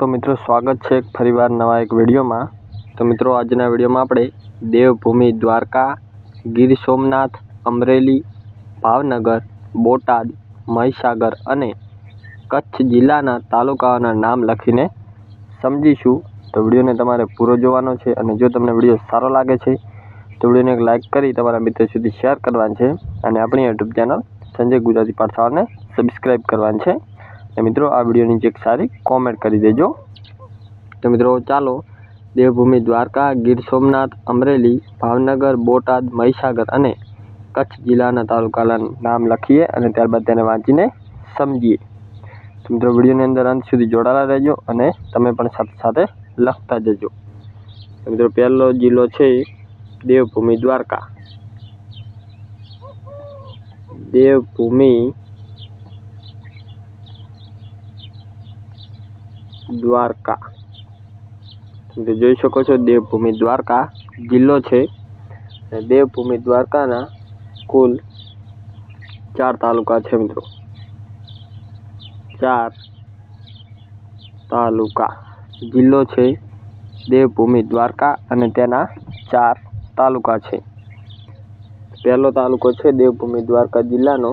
તો મિત્રો સ્વાગત છે ફરીવાર નવા એક વિડીયોમાં. તો મિત્રો આજના વિડીયોમાં આપણે દેવભૂમિ દ્વારકા, ગીર સોમનાથ, અમરેલી, ભાવનગર, બોટાદ, મહીસાગર અને કચ્છ જિલ્લાના તાલુકાઓના નામ લખીને સમજીશું. તો વિડીયોને તમારે પૂરો જોવાનો છે અને જો તમને વીડિયો સારો લાગે છે, તો વિડીયોને લાઇક કરી તમારા મિત્રો સુધી શેર કરવાનું છે અને આપણી યુટ્યુબ ચેનલ સંજય ગુજરાતી પાઠશાળાને સબસ્ક્રાઈબ કરવાની છે. અને મિત્રો, આ વીડિયો નીચે એક સારી કોમેન્ટ કરી દેજો. તો મિત્રો, ચાલો દેવભૂમિ દ્વારકા, ગીર સોમનાથ, અમરેલી, ભાવનગર, બોટાદ, મહીસાગર અને કચ્છ જિલ્લાના તાલુકાના નામ લખીએ અને ત્યારબાદ તેને વાંચીને સમજીએ. તો મિત્રો, વિડીયોની અંદર અંત સુધી જોડાયેલા રહેજો અને તમે પણ સાથે સાથે લખતા જજો. તો મિત્રો, પહેલો જિલ્લો છે દેવભૂમિ દ્વારકા. દેવભૂમિ દ્વારકા. તમે જોઈ શકો છો દેવભૂમિ દ્વારકા જિલ્લો છે. દેવભૂમિ દ્વારકાના કુલ ચાર તાલુકા છે મિત્રો. ચાર તાલુકા જિલ્લો છે દેવભૂમિ દ્વારકા અને તેના ચાર તાલુકા છે. પહેલો તાલુકો છે દેવભૂમિ દ્વારકા જિલ્લાનો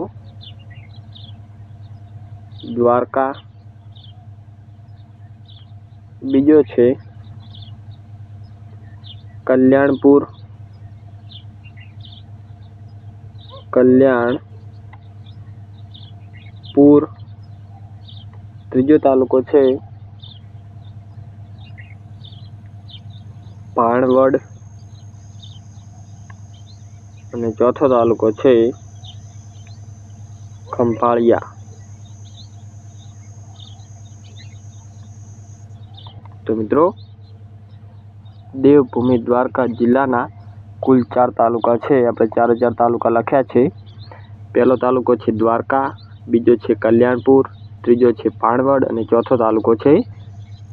દ્વારકા બીજો છે કલ્યાણપુર. કલ્યાણપુર. ત્રીજો તાલુકો છે ભાણવડ અને ચોથો તાલુકો છે ખંભાળિયા. તો મિત્રો, દેવભૂમિ દ્વારકા જિલ્લાના કુલ ચાર તાલુકા છે. આપણે ચાર ચાર તાલુકા લખ્યા છે. પહેલો તાલુકો છે દ્વારકા, બીજો છે કલ્યાણપુર, ત્રીજો છે પાણવડ અને ચોથો તાલુકો છે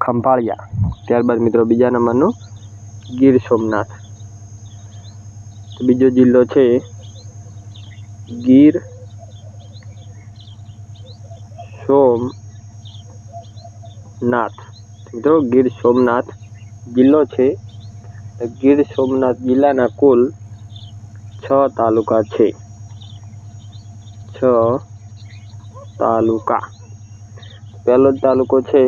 ખંભાળિયા. ત્યારબાદ મિત્રો બીજા નંબરનું ગીર સોમનાથ. બીજો જિલ્લો છે ગીર સોમનાથ. મિત્રો ગીર સોમનાથ જિલ્લો છે. ગીર સોમનાથ જિલ્લાના કુલ છ તાલુકા છે. છ તાલુકા. પહેલો જ તાલુકો છે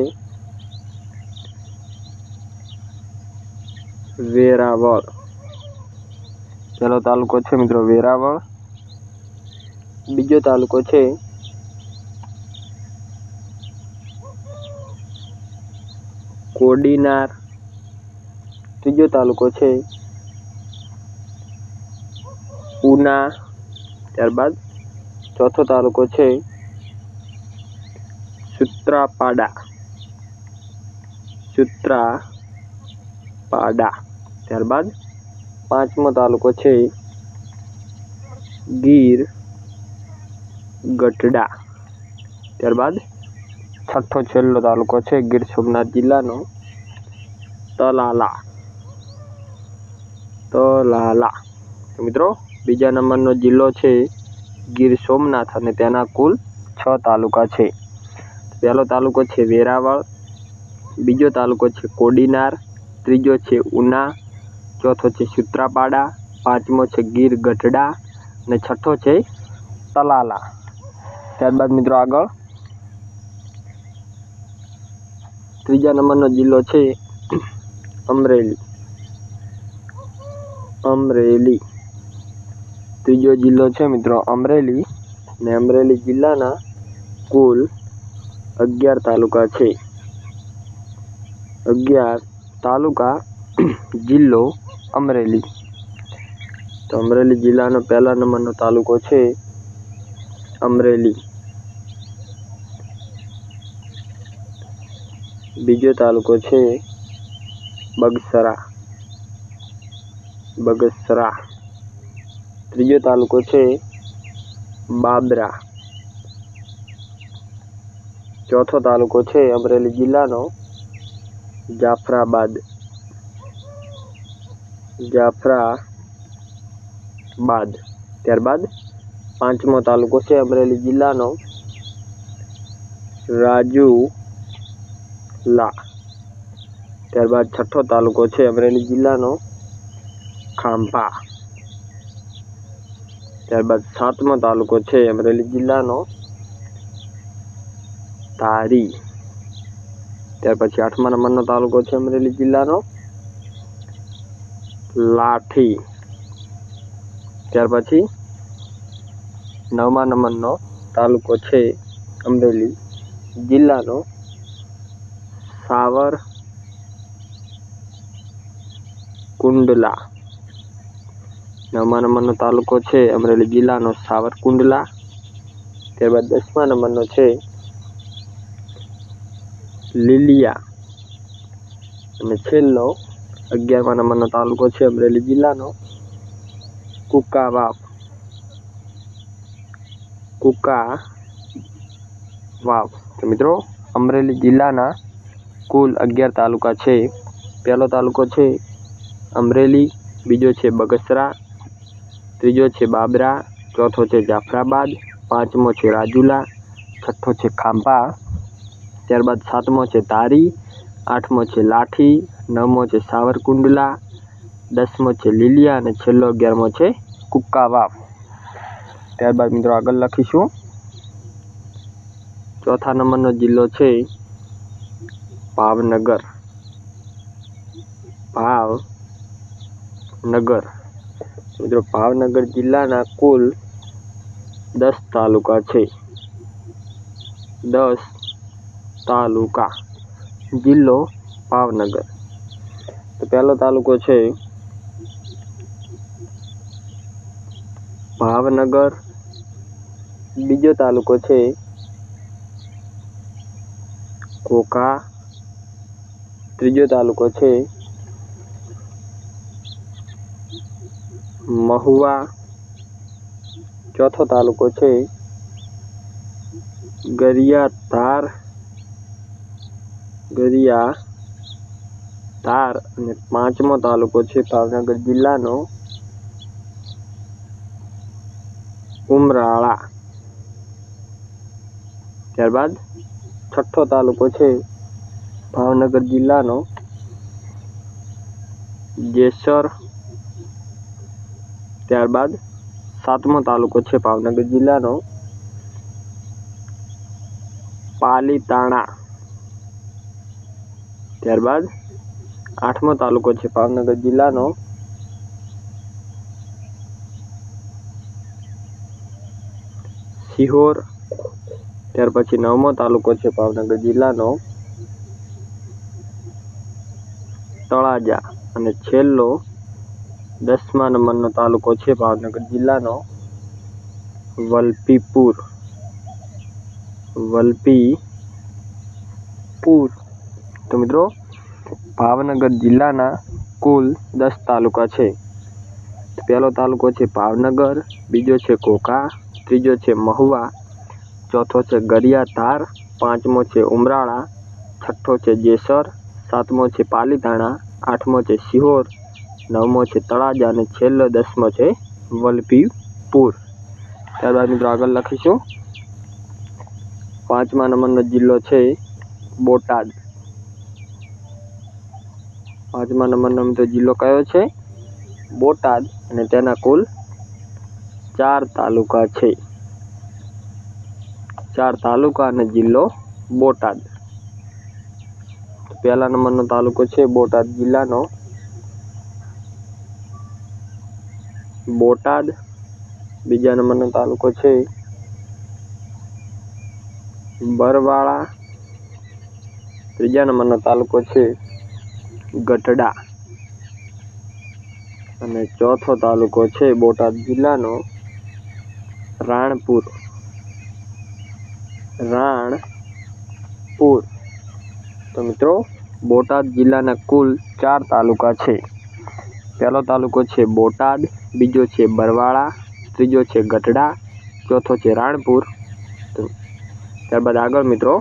વેરાવળ. પહેલો તાલુકો છે મિત્રો વેરાવળ. બીજો તાલુકો છે કોડીનાર. ત્રીજો તાલુકો છે ઉના. ત્યારબાદ ચોથો તાલુકો છે સુત્રાપાડા. સુત્રાપાડા. ત્યારબાદ પાંચમો તાલુકો છે ગીર ગઢડા. ત્યારબાદ છઠ્ઠો છેલ્લો તાલુકો છે ગીર સોમનાથ જિલ્લાનો. તલાલા તલાલા મિત્રો, બીજા નંબરનો જિલ્લો છે ગીર સોમનાથ અને તેના કુલ છ તાલુકા છે. પહેલો તાલુકો છે વેરાવળ, બીજો તાલુકો છે કોડીનાર, ત્રીજો છે ઉના, ચોથો છે સુત્રાપાડા, પાંચમો છે ગીર ગઢડા અને છઠ્ઠો છે તલાલા. ત્યારબાદ મિત્રો આગળ. ત્રીજા નંબરનો જિલ્લો છે અમરેલી. અમરેલી. ત્રીજો જિલ્લો છે મિત્રો અમરેલી ને અમરેલી જિલ્લાના કુલ અગિયાર તાલુકા છે. અગિયાર તાલુકા જિલ્લો અમરેલી. તો અમરેલી જિલ્લાનો પહેલા નંબરનો તાલુકો છે અમરેલી. બીજો તાલુકો છે બગસરા. બગસરા. ત્રીજો તાલુકો છે બાબરા. ચોથો તાલુકો છે અમરેલી જિલ્લાનો જાફરાબાદ. જાફરાબાદ. ત્યારબાદ પાંચમો તાલુકો છે અમરેલી જિલ્લાનો રાજુલા ત્યારબાદ છઠ્ઠો તાલુકો છે અમરેલી જિલ્લાનો ખાંભા. ત્યારબાદ સાતમો તાલુકો છે અમરેલી જિલ્લાનો તારી ત્યાર પછી આઠમા નંબરનો તાલુકો છે અમરેલી જિલ્લાનો લાઠી. ત્યાર પછી નવમા નંબરનો તાલુકો છે અમરેલી જિલ્લાનો સાવર કુંડલા નવમા નંબરનો તાલુકો છે અમરેલી જિલ્લાનો સાવરકુંડલા. ત્યારબાદ દસમા નંબરનો છે લીલિયા. અને છેલ્લો અગિયારમા નંબરનો તાલુકો છે અમરેલી જિલ્લાનો કુકાવાવ. કુકા વાવ તો મિત્રો, અમરેલી જિલ્લાના કુલ અગિયાર તાલુકા છે. પહેલો તાલુકો છે અમરેલી, બીજો છે બગસરા, ત્રીજો છે બાબરા, ચોથો છે જાફરાબાદ, પાંચમો છે રાજુલા, છઠ્ઠો છે ખાંભા, ત્યારબાદ સાતમો છે તારી, આઠમો છે લાઠી, નવમો છે સાવરકુંડલા, દસમો છે લીલિયા અને છેલ્લો અગિયારમો છે કુક્કાવાવ ત્યારબાદ મિત્રો આગળ લખીશું. ચોથા નંબરનો જિલ્લો છે ભાવનગર. ભાવનગર મિત્રો, ભાવનગર જિલ્લાના કુલ દસ તાલુકા છે. દસ તાલુકા. જિલ્લો ભાવનગર. તો પહેલો તાલુકો છે ભાવનગર. બીજો તાલુકો છે ઘોઘા ત્રીજો તાલુકો છે મહુવા. ચોથો તાલુકો છે ગરિયાધાર ગરિયા ધાર અને પાંચમો તાલુકો છે ભાવનગર જિલ્લાનો ઉમરાળા. ત્યારબાદ છઠ્ઠો તાલુકો છે ભાવનગર જિલ્લાનો જેસર, ત્યારબાદ સાતમો તાલુકો છે ભાવનગર જિલ્લાનો પાલીતાણા. ત્યારબાદ આઠમો તાલુકો છે ભાવનગર જિલ્લાનો સિહોર ત્યાર પછી નવમો તાલુકો છે ભાવનગર જિલ્લાનો તળાજા અને છેલ્લો દસમા નંબરનો તાલુકો છે ભાવનગર જિલ્લાનો વલપીપુર. વલપીપુર. તો મિત્રો, ભાવનગર જિલ્લાના કુલ દસ તાલુકા છે. પહેલો તાલુકો છે ભાવનગર, બીજો છે કોકા ત્રીજો છે મહુવા, ચોથો છે ગરિયાધાર, પાંચમો છે ઉમરાળા, છઠ્ઠો છે જેસર સાતમો છે પાલીતાણા આઠમો છે સિહોર નવમો છે તળાજા અને છેલ્લો દસમો છે વલભીપુર. ત્યારબાદ મિત્રો આગળ લખીશું. પાંચમા નંબરનો જિલ્લો છે બોટાદ. પાંચમા નંબરનો મિત્રો જિલ્લો કયો છે? બોટાદ અને તેના કુલ ચાર તાલુકા છે. ચાર તાલુકા અને જિલ્લો બોટાદ. પહેલા નંબરનો તાલુકો છે બોટાદ જિલ્લાનો. બોટાદ બીજા નંબરનો તાલુકો છે બરવાળા. ત્રીજા નંબરનો તાલુકો છે ગઢડા. અને ચોથો તાલુકો છે બોટાદ જિલ્લાનો રાણપુર. રાણપુર. તો મિત્રો, બોટાદ જિલ્લાના કુલ ચાર તાલુકા છે. પહેલો તાલુકો છે બોટાદ, બીજો છે બરવાળા, ત્રીજો છે ગઢડા, ચોથો છે રાણપુર. ત્યારબાદ આગળ મિત્રો,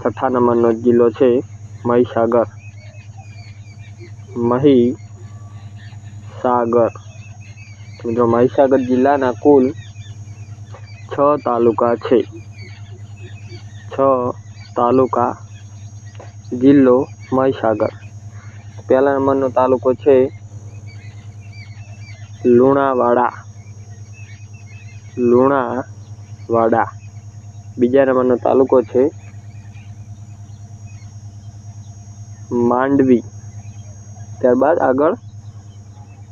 છઠ્ઠા નંબરનો જિલ્લો છે મહીસાગર. મહી સાગર મિત્રો, મહીસાગર જિલ્લાના કુલ છ તાલુકા છે. છ તાલુકા જિલ્લો મહીસાગર. પહેલા નંબરનો તાલુકો છે લુણાવાડા. લુણાવાડા. બીજા નંબરનો તાલુકો છે માંડવી. ત્યારબાદ આગળ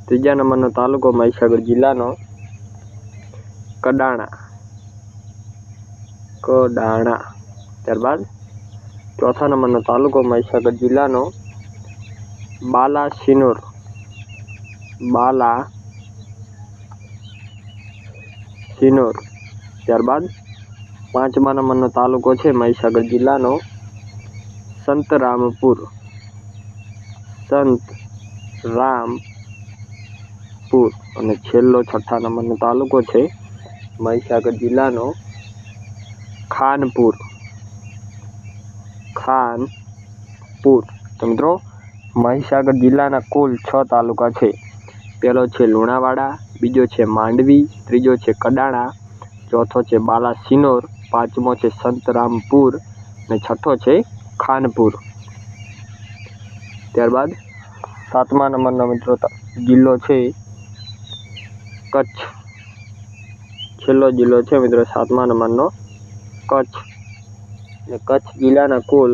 ત્રીજા નંબરનો તાલુકો મહીસાગર જિલ્લાનો કડાણા. કડાણા. ત્યારબાદ ચોથા નંબરનો તાલુકો મહીસાગર જિલ્લાનો બાલાસિનોર બાલા સિનોર ત્યારબાદ પાંચમા નંબરનો તાલુકો છે મહીસાગર જિલ્લાનો સંતરામપુર. સંત રામપુર અને છેલ્લો છઠ્ઠા નંબરનો તાલુકો છે મહીસાગર જિલ્લાનો ખાનપુર. ખાનપુર તો મિત્રો, મહીસાગર જિલ્લાના કુલ છ તાલુકા છે. પહેલો છે લુણાવાડા, બીજો છે માંડવી, ત્રીજો છે કડાણા, ચોથો છે બાલાસિનોર, પાંચમો છે સંતરામપુર અને છઠ્ઠો છે ખાનપુર. ત્યારબાદ સાતમા નંબરનો મિત્રો જિલ્લો છે કચ્છ. છેલ્લો જિલ્લો છે મિત્રો સાતમા નંબરનો કચ્છ. અને કચ્છ જિલ્લાના કુલ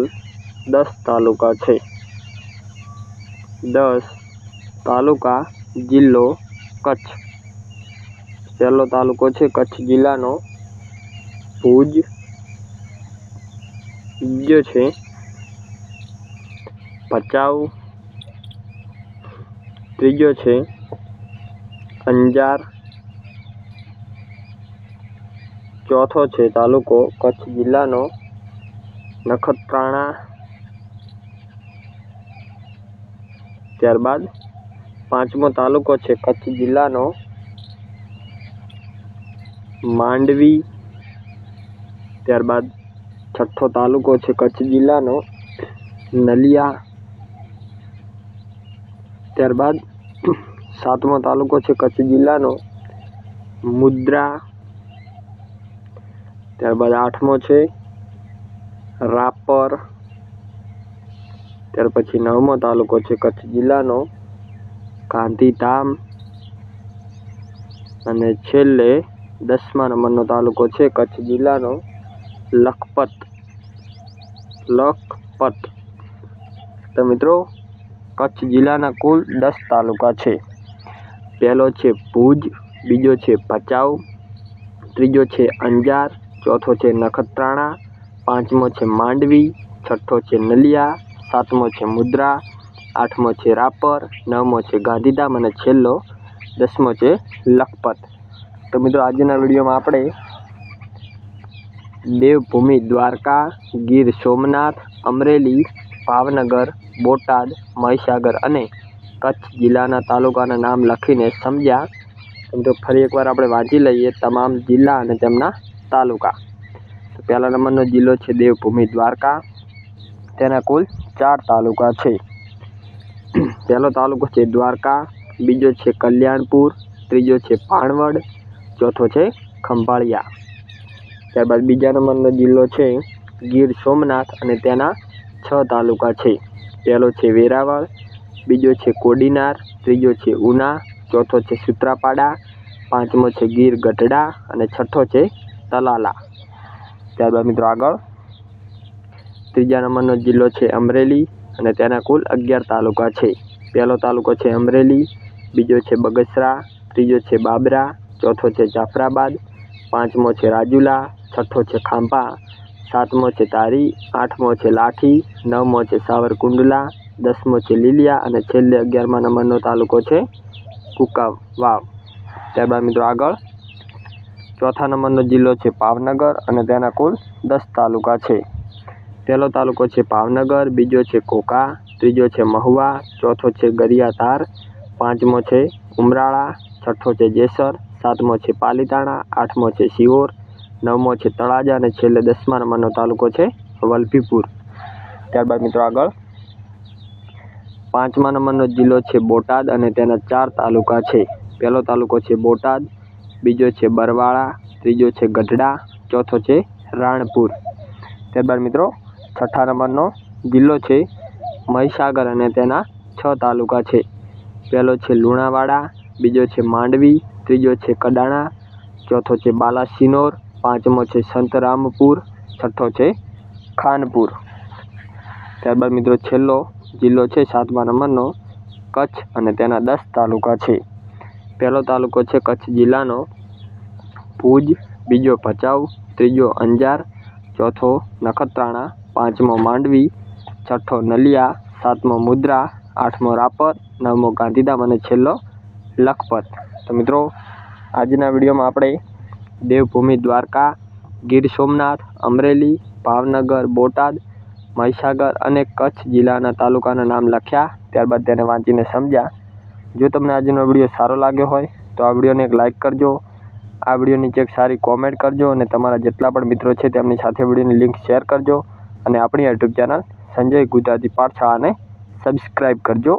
દસ તાલુકા છે. દસ તાલુકા જિલ્લો કચ્છ. પહેલો તાલુકો છે કચ્છ જિલ્લાનો ભુજ. બીજો છે ભચાઉ. ત્રીજો છે અંજાર. ચોથો છે તાલુકો કચ્છ જિલ્લાનો નખત્રાણા. ત્યારબાદ પાંચમો તાલુકો છે કચ્છ જિલ્લાનો. માંડવી. ત્યારબાદ છઠ્ઠો તાલુકો છે કચ્છ જિલ્લાનો. નલિયા. ત્યારબાદ સાતમો તાલુકો છે કચ્છ જિલ્લાનો. મુદ્રા. ત્યારબાદ આઠમો છે રાપર, ત્યાર પછી નવમો તાલુકો છે કચ્છ જિલ્લાનો, ગાંધીધામ, અને છેલ્લે દસમા નંબરનો તાલુકો છે કચ્છ જિલ્લાનો, લખપત. લખપત. તો મિત્રો, કચ્છ જિલ્લાના કુલ દસ તાલુકા છે. પહેલો છે ભુજ, બીજો છે ભચાઉ, ત્રીજો છે અંજાર, ચોથો છે નખત્રાણા પાંચમો છે માંડવી, છઠ્ઠો છે નલિયા, સાતમો છે મુદ્રા, આઠમો છે રાપર, નવમો છે ગાંધીધામ અને છેલ્લો દસમો છે લખપત. તો મિત્રો, આજના વિડીયોમાં આપણે દેવભૂમિ દ્વારકા, ગીર સોમનાથ, અમરેલી, ભાવનગર, બોટાદ, મહીસાગર અને કચ્છ જિલ્લાના તાલુકાના નામ લખીને સમજ્યા. તો ફરી એકવાર આપણે વાંચી લઈએ તમામ જિલ્લા અને તેમના તાલુકા. પહેલા નંબરનો જિલ્લો છે દેવભૂમિ દ્વારકા. તેના કુલ ચાર તાલુકા છે. પહેલો તાલુકો છે દ્વારકા, બીજો છે કલ્યાણપુર, ત્રીજો છે પાણવડ ચોથો છે ખંભાળિયા. ત્યારબાદ બીજા નંબરનો જિલ્લો છે ગીર સોમનાથ અને તેના છ તાલુકા છે. પહેલો છે વેરાવળ, બીજો છે કોડીનાર, ત્રીજો છે ઉના, ચોથો છે સુત્રાપાડા, પાંચમો છે ગીર ગઢડા અને છઠ્ઠો છે તલાલા. ત્યારબાદ મિત્રો આગળ ત્રીજા નંબરનો જિલ્લો છે અમરેલી અને તેના કુલ અગિયાર તાલુકા છે. પહેલો તાલુકો છે અમરેલી, બીજો છે બગસરા, ત્રીજો છે બાબરા, ચોથો છે જાફરાબાદ, પાંચમો છે રાજુલા, છઠ્ઠો છે ખાંભા, સાતમો છે તારી, આઠમો છે લાઠી, નવમો છે સાવરકુંડલા, દસમો છે લીલિયા અને છેલ્લે અગિયારમા નંબરનો તાલુકો છે કુકા વાવ ત્યારબાદ મિત્રો આગળ ચોથા નંબરનો જિલ્લો છે ભાવનગર અને તેના કુલ દસ તાલુકા છે. પહેલો તાલુકો છે ભાવનગર, બીજો છે કોકા, ત્રીજો છે મહુવા, ચોથો છે ગરિયાધાર, પાંચમો છે ઉમરાળા, છઠ્ઠો છે જેસર, સાતમો છે પાલીતાણા, આઠમો છે શિહોર નવમો છે તળાજા અને છેલ્લે દસમા નંબરનો તાલુકો છે વલભીપુર. ત્યારબાદ મિત્રો આગળ. પાંચમા નંબરનો જિલ્લો છે બોટાદ અને તેના ચાર તાલુકા છે. પહેલો તાલુકો છે બોટાદ બીજો છે બરવાળા, ત્રીજો છે ગઢડા, ચોથો છે રાણપુર. ત્યારબાદ મિત્રો, છઠ્ઠા નંબરનો જિલ્લો છે મહીસાગર અને તેના છ તાલુકા છે. પહેલો છે લુણાવાડા, બીજો છે માંડવી, ત્રીજો છે કડાણા, ચોથો છે બાલાસિનોર, પાંચમો છે સંતરામપુર, છઠ્ઠો છે ખાનપુર. ત્યારબાદ મિત્રો, છેલ્લો જિલ્લો છે સાતમા નંબરનો કચ્છ અને તેના દસ તાલુકા છે. પહેલો તાલુકો છે કચ્છ જિલ્લાનો. ભુજ, બીજો ભચાઉ, ત્રીજો અંજાર, ચોથો નખત્રાણા, પાંચમો માંડવી, છઠ્ઠો નલિયા, સાતમો મુદ્રા, આઠમો રાપર, નવમો ગાંધીધામ અને છેલ્લો લખપત. તો મિત્રો, આજના વિડીયોમાં આપણે દેવભૂમિ દ્વારકા, ગીર સોમનાથ, અમરેલી, ભાવનગર, બોટાદ, મહીસાગર અને કચ્છ જિલ્લાના તાલુકાના નામ લખ્યા. ત્યારબાદ તેને વાંચીને સમજ્યા. જો તમને આજનો વીડિયો સારો લાગ્યો હોય, તો આ વિડીયોને એક લાઇક કરજો. આ વીડિયો નીચે એક સારી કોમેન્ટ કરજો અને તમારા જેટલા પણ મિત્રો છે તેમની સાથે વિડીયોની લિંક શેર કરજો. અને આપણી યુટ્યુબ ચેનલ સંજય ગુજરાતી પાઠશાળાને સબસ્ક્રાઈબ કરજો.